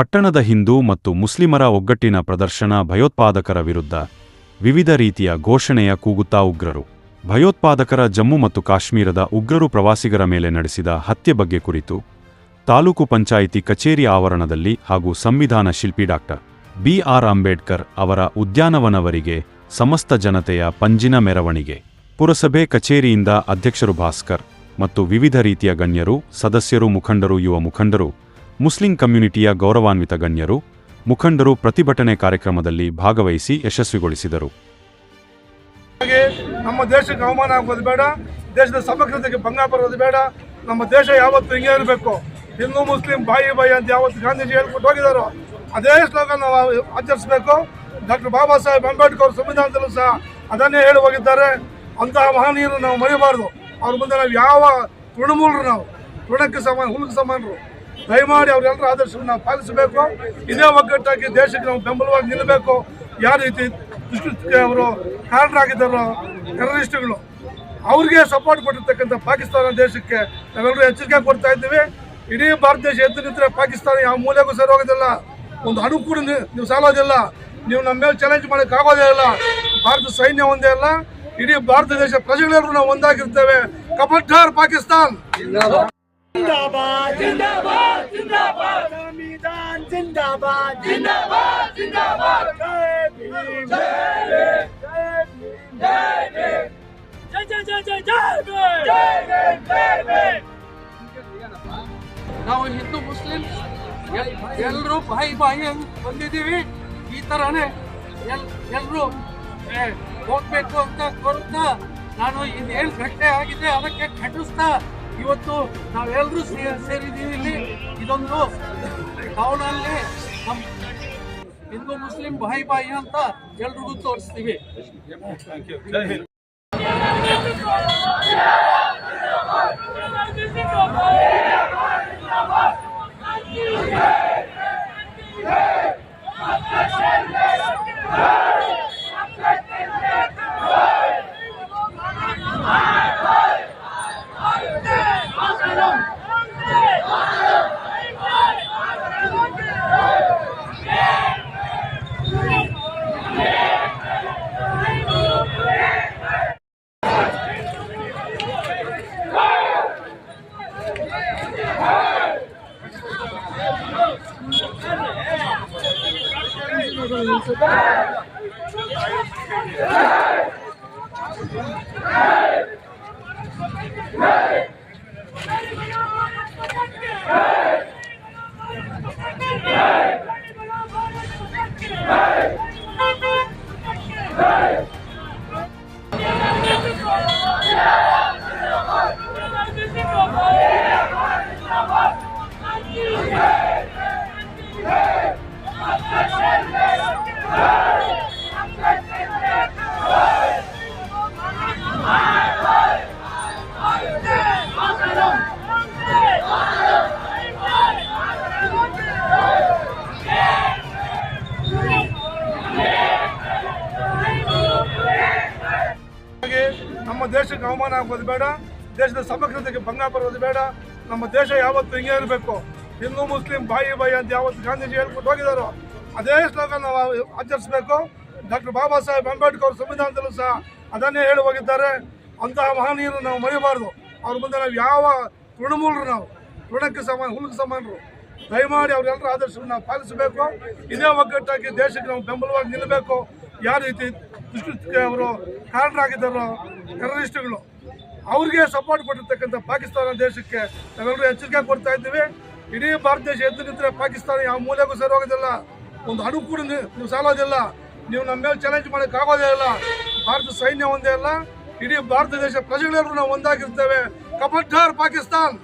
ಪಟ್ಟಣದ ಹಿಂದೂ ಮತ್ತು ಮುಸ್ಲಿಮರ ಒಗ್ಗಟ್ಟಿನ ಪ್ರದರ್ಶನ ಭಯೋತ್ಪಾದಕರ ವಿರುದ್ಧ ವಿವಿಧ ರೀತಿಯ ಘೋಷಣೆಯ ಕೂಗುತ್ತಾ ಉಗ್ರರು. ಭಯೋತ್ಪಾದಕರ ಜಮ್ಮು ಮತ್ತು ಕಾಶ್ಮೀರದ ಉಗ್ರರು ಪ್ರವಾಸಿಗರ ಮೇಲೆ ನಡೆಸಿದ ಹತ್ಯೆ ಬಗ್ಗೆ ಕುರಿತು ತಾಲೂಕು ಪಂಚಾಯಿತಿ ಕಚೇರಿ ಆವರಣದಲ್ಲಿ ಹಾಗೂ ಸಂವಿಧಾನ ಶಿಲ್ಪಿ ಡಾಕ್ಟರ್ ಬಿಆರ್ ಅಂಬೇಡ್ಕರ್ ಅವರ ಉದ್ಯಾನವನವರಿಗೆ ಸಮಸ್ತ ಜನತೆಯ ಪಂಜಿನ ಮೆರವಣಿಗೆ. ಪುರಸಭೆ ಕಚೇರಿಯಿಂದ ಅಧ್ಯಕ್ಷರು ಭಾಸ್ಕರ್ ಮತ್ತು ವಿವಿಧ ರೀತಿಯ ಗಣ್ಯರು, ಸದಸ್ಯರು, ಮುಖಂಡರು, ಯುವ ಮುಖಂಡರು ಮುಸ್ಲಿಂ ಕಮ್ಯುನಿಟಿಯ ಗೌರವಾನ್ವಿತ ಗಣ್ಯರು, ಮುಖಂಡರು ಪ್ರತಿಭಟನೆ ಕಾರ್ಯಕ್ರಮದಲ್ಲಿ ಭಾಗವಹಿಸಿ ಯಶಸ್ವಿಗೊಳಿಸಿದರು. ನಮ್ಮ ದೇಶಕ್ಕೆ ಅವಮಾನ ಆಗೋದು ಬೇಡ, ದೇಶದ ಸಮಗ್ರತೆಗೆ ಭಂಗ ಬರೋದು ಬೇಡ, ನಮ್ಮ ದೇಶ ಯಾವತ್ತು ಹಿಂಗೆ ಇರಬೇಕು. ಹಿಂದೂ, ಮುಸ್ಲಿಂ, ಬಾಯಿ ಬಾಯಿ ಅಂತ ಯಾವತ್ತು ಗಾಂಧೀಜಿ ಹೇಳ್ಕೊಟ್ಟು ಹೋಗಿದಾರೋ, ಅದೇ ಶ್ಲೋಕ ನಾವು ಆಚರಿಸಬೇಕು. ಡಾಕ್ಟರ್ ಬಾಬಾ ಸಾಹೇಬ್ ಅಂಬೇಡ್ಕರ್ ಸಂವಿಧಾನದಲ್ಲೂ ಸಹ ಅದನ್ನೇ ಹೇಳಿ ಹೋಗಿದ್ದಾರೆ. ಅಂತಹ ಮಹನೀಯರು ನಾವು ಮರಿಬಾರ್ದು. ಅವ್ರ ಮುಂದೆ ನಾವು ಯಾವ ತೃಣಮೂಲರು ನಾವು. ತೃಣಕ್ಕೆ ಸಮಾನ ಹುಲ್ಗೆ ಸಮಾನರು. ದಯಮಾಡಿ ಅವರೆಲ್ಲರ ಆದರ್ಶವನ್ನು ನಾವು ಪಾಲಿಸಬೇಕು. ಇದೇ ಒಗ್ಗಟ್ಟಾಗಿ ದೇಶಕ್ಕೆ ನಾವು ಬೆಂಬಲವಾಗಿ ನಿಲ್ಲಬೇಕು. ಯಾವ ರೀತಿ ಅವರು ಕಾರಣರಾಗಿದ್ದಾರೋ ಟೆರರಿಸ್ಟ್ಗಳು, ಅವ್ರಿಗೆ ಸಪೋರ್ಟ್ ಕೊಟ್ಟಿರ್ತಕ್ಕಂಥ ಪಾಕಿಸ್ತಾನ ದೇಶಕ್ಕೆ ನಾವೆಲ್ಲರೂ ಎಚ್ಚರಿಕೆ ಕೊಡ್ತಾ ಇದ್ದೀವಿ. ಇಡೀ ಭಾರತ ದೇಶ ಎದ್ದು ನಿಂತರೆ ಪಾಕಿಸ್ತಾನ ಯಾವ ಮೂಲೆಗೂ ಸರಿ ಹೋಗೋದಿಲ್ಲ ಒಂದು ಅಣು ಕೂಡ ನೀವು ಸಾಲೋದಿಲ್ಲ. ನೀವು ನಮ್ಮ ಮೇಲೆ ಚಾಲೆಂಜ್ ಮಾಡೋಕೆ ಆಗೋದೇ ಇಲ್ಲ. ಭಾರತ ಸೈನ್ಯ ಒಂದೇ ಅಲ್ಲ. ಇಡೀ ಭಾರತ ದೇಶ ಪ್ರಜೆಗಳೆಲ್ಲರೂ ನಾವು ಒಂದಾಗಿರ್ತೇವೆ. ಕಬಡ್ಡಾರ್ ಪಾಕಿಸ್ತಾನ್. ಜಿಂದಾಬಾದ್ ಜಿಂದಾಬಾದ್. जिंदाबाद जिंदाबाद जिंदाबाद जय भीम जय भीम जय भीम जय जय जय जय जय भीम जय भीम जय भीम ನಾವು ಹಿಂದೂ ಮುಸ್ಲಿಂ ಎಲ್ಲರೂ ಬಾಯಿ ಬಾಯಿ ಅಂತ ಬಂದಿದ್ದೀವಿ ಈ ಥರನೇ ಎಲ್ ಎಲ್ಲರೂ ಹೋಗ್ಬೇಕು ಅಂತ ಕೋರುತ್ತಾ ನಾನು ಇದೇನು ಘಟನೆ ಆಗಿದೆ ಅದಕ್ಕೆ ಖಂಡಿಸ್ತಾ ಇವತ್ತು ನಾವೆಲ್ಲರೂ ಸೇರಿದ್ದೀವಿ ಇಲ್ಲಿ. ಇದೊಂದು ಟೌನಲ್ಲಿ ನಮ್ಮ ಹಿಂದೂ ಮುಸ್ಲಿಂ ಬಾಯಿ ಬಾಯಿ ಅಂತ ಎಲ್ರಿಗೂ ತೋರಿಸ್ತೀವಿ. Hey! ಹಾಗೆ ನಮ್ಮ ದೇಶಕ್ಕೆ ಅವಮಾನ ಆಗೋದು ಬೇಡ, ದೇಶದ ಸಮಗ್ರತೆಗೆ ಭಂಗ ಬರೋದು ಬೇಡ. ನಮ್ಮ ದೇಶ ಯಾವತ್ತು ಹಿಂಗೆ ಇರಬೇಕು? ಹಿಂದೂ, ಮುಸ್ಲಿಂ, ಬಾಯಿ ಬಾಯಿ ಅಂತ ಯಾವತ್ತು ಗಾಂಧೀಜಿ ಹೇಳ್ಕೊಟ್ಟು ಹೋಗಿದಾರೋ, ಅದೇ ಸ್ಲೋಗನ್ ನಾವು ಆಚರಿಸಬೇಕು. ಡಾಕ್ಟರ್ ಬಾಬಾ ಸಾಹೇಬ್ ಅಂಬೇಡ್ಕರ್ ಸಂವಿಧಾನದಲ್ಲೂ ಸಹ ಅದನ್ನೇ ಹೇಳಿ ಹೋಗಿದ್ದಾರೆ. ಅಂತಹ ಮಹನೀಯರು ನಾವು ಮರಿಬಾರ್ದು. ಅವ್ರ ಮುಂದೆ ನಾವು ಯಾವ ತೃಣಮೂಲರು ನಾವು? ತೃಣಕ್ಕೆ ಸಮಾನ ಹುಲ್ಗೆ ಸಮಾನರು. ದಯಮಾಡಿ ಅವರೆಲ್ಲರ ಆದರ್ಶವನ್ನು ನಾವು ಪಾಲಿಸಬೇಕು. ಇದೇ ಒಗ್ಗಟ್ಟಾಗಿ ದೇಶಕ್ಕೆ ನಾವು ಬೆಂಬಲವಾಗಿ ನಿಲ್ಲಬೇಕು. ಯಾವ ರೀತಿ ಅವರು ಕಾರಣರಾಗಿದ್ದಾರೋ ಟೆರರಿಸ್ಟ್ಗಳು. ಅವ್ರಿಗೆ ಸಪೋರ್ಟ್ ಕೊಟ್ಟಿರ್ತಕ್ಕಂಥ ಪಾಕಿಸ್ತಾನ ದೇಶಕ್ಕೆ ನಾವೆಲ್ಲರೂ ಎಚ್ಚರಿಕೆ ಕೊಡ್ತಾ ಇದ್ದೀವಿ. ಇಡೀ ಭಾರತ ದೇಶ ಎದ್ದು ನಿಂತರೆ ಪಾಕಿಸ್ತಾನ ಯಾವ ಮೂಲೆಗೂ ಸರಿ ಹೋಗೋದಿಲ್ಲ ಒಂದು ಅಣು ಕೂಡ ನೀವು ಸಾಲೋದಿಲ್ಲ. ನೀವು ನಮ್ಮ ಮೇಲೆ ಚಾಲೆಂಜ್ ಮಾಡೋಕೆ ಆಗೋದೇ ಇಲ್ಲ. ಭಾರತ ಸೈನ್ಯ ಒಂದೇ ಅಲ್ಲ. ಇಡೀ ಭಾರತ ದೇಶ ಪ್ರಜೆಗಳೆಲ್ಲರೂ ನಾವು ಒಂದಾಗಿರ್ತೇವೆ. ಕಪಟ್ಟಾರ್ ಪಾಕಿಸ್ತಾನ್!